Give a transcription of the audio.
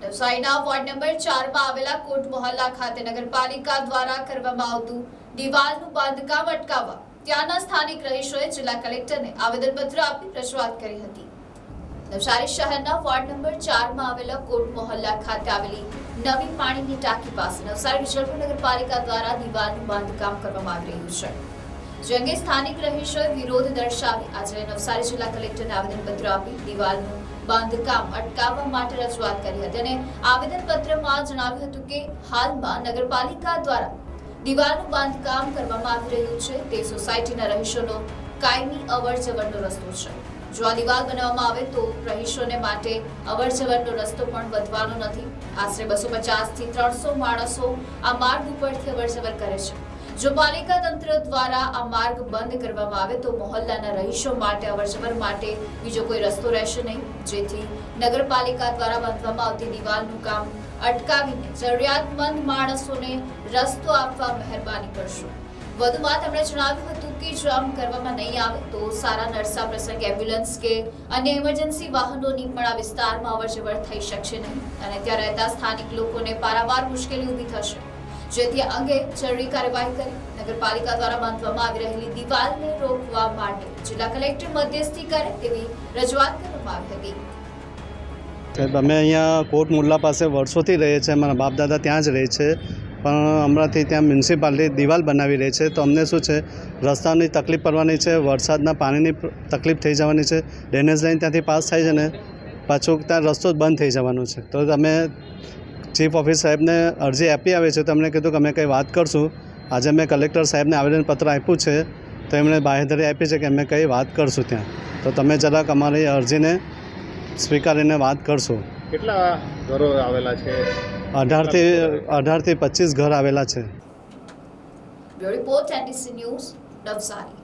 નવસારીના ward number ચારમાં આવેલા કોટ મોહલ્લા ખાતે નગરપાલિકા દ્વારા કરવામાં આવતું દિવાલનું બાંધકામ અટકાવવા ત્યાંના સ્થાનિક રહીશોએ જિલ્લા કલેક્ટરને આવેદનપત્ર આપી રજૂઆત કરી હતી. નવસારી શહેરના વોર્ડ નંબર ચારમાં આવેલા કોટ મોહલ્લા ખાતે આવેલી નવી પાણીની ટાંકી પાસે નવસારી વિજલપુર નગરપાલિકા દ્વારા દિવાલનું બાંધકામ કરવામાં આવી રહ્યું છે. જે અંગે સ્થાનિક રહીશોએ વિરોધ દર્શાવી આજે નવસારી જિલ્લા કલેક્ટરને આવેદનપત્ર આપી દિવાલનું બાંધકામ અટકાવવા માટે રજૂઆત કરી હતી અને આવેદનપત્રમાં જણાવ્યું હતું કે હાલમાં નગરપાલિકા દ્વારા દિવાલનું બાંધકામ કરવામાં આવી રહ્યું છે તે સોસાયટીના રહીશોનો કાયમી અવર જવરનો રસ્તો છે. જો આ દિવાલ બનાવવામાં આવે તો રહીશોને માટે અવર જવરનો રસ્તો પણ વધવાનો નથી. આશરે બસો પચાસથી ત્રણસો માણસો આ માર્ગ ઉપરથી અવર જવર કરે છે. જો પાલિકા તંત્ર દ્વારા આ માર્ગ બંધ કરવામાં આવે તો મોહલ્લાના રહીશો માટે, અવરજવર માટે બીજો કોઈ રસ્તો રહેશે નહીં. જેથી નગરપાલિકા દ્વારા બાંધવામાં આવતી દિવાલનું કામ અટકાવીને જરૂરિયાતમંદ માણસોને રસ્તો આપવા મહેરબાની કરશો. વધુમાં તેમણે જણાવ્યું હતું કે જો આમ કરવામાં નહીં આવે તો સારા નરસા પ્રસંગ એમ્બ્યુલન્સ કે અન્ય ઇમરજન્સી વાહનોની પણ આ વિસ્તારમાં અવરજવર થઈ શકશે નહીં. અને ત્યાં રહેતા સ્થાનિક લોકોને પારાવાર મુશ્કેલી ઊભી થશે. જેથી અંગે જરૂરી કાર્યવાહી કરી નગરપાલિકા દ્વારા બાંધવામાં આવી રહેલી દિવાલને રોકવા માટે જિલ્લા કલેક્ટર મધ્યસ્થી કરે તેવી રજૂઆત કરવામાં આવી હતી. સાહેબ, અમે અહીંયા કોટ મુલ્લા પાસે વર્ષોથી રહીએ છીએ. મારા બાપ દાદા ત્યાં જ રહે છે. પણ હમણાંથી ત્યાં મ્યુનિસિપાલિટી દિવાલ બનાવી રહી છે. તો અમને શું છે? રસ્તાની તકલીફ પડવાની છે, વરસાદના પાણીની તકલીફ થઈ જવાની છે, ડ્રેનેજ લાઈન ત્યાંથી પાસ થાય છે ને પાછું ત્યાં રસ્તો જ બંધ થઈ જવાનો છે. તો અમે ચીફ ઓફિસ સાહેબને અરજી આપી આવે છે તો અમને કીધું કે અમે કંઈ વાત કરશું. આજે મેં કલેક્ટર સાહેબને આવેદનપત્ર આપ્યું છે. તો એમણે બાહેધરી આપી છે કે અમે કંઈ વાત કરશું ત્યાં. તો તમે જરાક અમારી અરજીને સ્વીકારીને વાત કરશો. કેટલા ઘરો આવેલા છે? અઢારથી અઢારથી પચીસ ઘર આવેલા છે. Bureau report NDC news Navsari.